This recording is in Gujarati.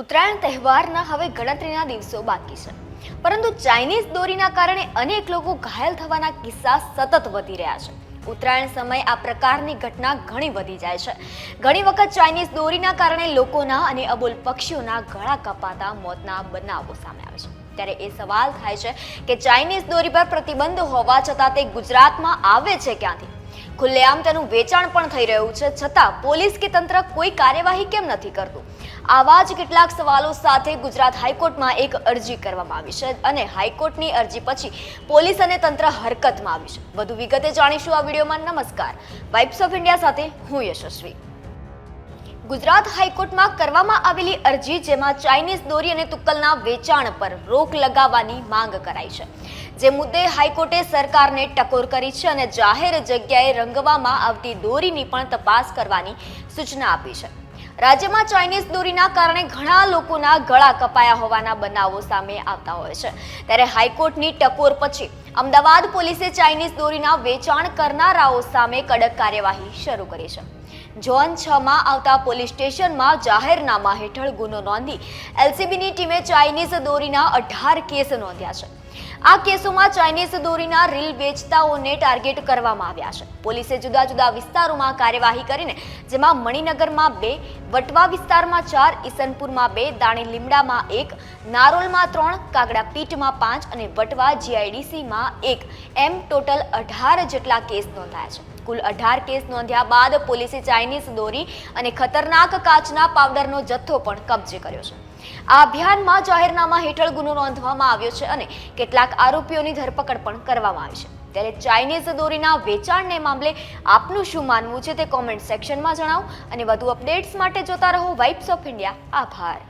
ઉત્તરાયણ તહેવારના હવે ગણતરીના દિવસો બાકી છે. પરંતુ ચાઇનીઝ દોરીના કારણે અનેક લોકો ઘાયલ થવાના કિસ્સા સતત વધી રહ્યા છે. ઉત્તરાયણ સમય આ પ્રકારની ઘટના ઘણી વધી જાય છે. ઘણી વખત ચાઇનીઝ દોરીના કારણે લોકોના અને અબોલ પક્ષીઓના ગળા કપાતા મોતના બનાવો સામે આવે છે. ત્યારે એ સવાલ થાય છે કે ચાઇનીઝ દોરી પર પ્રતિબંધ હોવા છતાં તે ગુજરાતમાં આવે છે ક્યાંથી? ખુલ્લેઆમ તેનું વેચાણ પણ થઈ રહ્યું છે. છતાં પોલીસ કે તંત્ર કોઈ કાર્યવાહી કેમ નથી કરતું? આવા જ કેટલાક સવાલો સાથે ગુજરાત હાઈકોર્ટમાં એક અરજી કરવામાં આવી છે અને હાઈકોર્ટની અરજી પછી પોલીસ અને તંત્ર હરકતમાં આવી છે. વધુ વિગતે જાણીશું આ વિડીયોમાં. નમસ્કાર. વાઇબ્સ ઓફ ઇન્ડિયા સાથે હું યશસ્વી. ગુજરાત હાઈકોર્ટમાં કરવામાં આવેલી અરજી, જેમાં ચાઇનીઝ દોરી અને તુક્કલના વેચાણ પર રોક લગાવવાની માંગ કરાઈ છે. જે મુદ્દે હાઈકોર્ટે સરકારને ટકોર કરી છે અને જાહેર જગ્યાએ રંગવામાં આવતી દોરીની પણ તપાસ કરવાની સૂચના આપી છે. રાજ્યમાં ચાઇનીઝ દોરીના કારણે ઘણા લોકોના ગળા કપાયા હોવાના બનાવો સામે આવતા હોય છે. ત્યારે હાઈકોર્ટની ટકોર પછી અમદાવાદ પોલીસે ચાઇનીઝ દોરીના વેચાણ કરનારાઓ સામે કડક કાર્યવાહી શરૂ કરી છે. ઝોન છ માં આવતા પોલીસ સ્ટેશનમાં જાહેરનામા હેઠળ ગુનો નોંધી એલસીબીની ટીમે ચાઇનીઝ દોરીના અઢાર કેસ નોંધ્યા છે. આ કેસોમાં ચાઇનીઝ દોરીના રીલ વેચતાઓને ટાર્ગેટ કરવામાં આવ્યા છે. પોલીસે જુદા જુદા વિસ્તારોમાં કાર્યવાહી કરીને, જેમાં મણિનગરમાં બે, વટવા વિસ્તારમાં ચાર, ઈસનપુરમાં બે, દાણી લીમડામાં એક, નારોલમાં ત્રણ, કાગડા પીઠમાં પાંચ અને વટવા જીઆઈડીસીમાં એક. એમ ટોટલ અઢાર જેટલા કેસ નોંધાયા છે. કુલ અઢાર કેસ નોંધ્યા બાદ પોલીસે ચાઇનીઝ દોરી અને ખતરનાક કાચના પાવડરનો જથ્થો પણ કબજે કર્યો છે. આ અભિયાનમાં જાહેરનામા હેઠળ ગુનો નોંધવામાં આવ્યો છે અને કેટલાક આરોપીઓની ધરપકડ પણ કરવામાં આવી છે. ત્યારે ચાઇનીઝ દોરીના વેચાણને મામલે આપનું શું માનવું છે તે કોમેન્ટ સેક્શનમાં જણાવો અને વધુ અપડેટ્સ માટે જોતા રહો વાઇબ્સ ઓફ ઇન્ડિયા આભાર.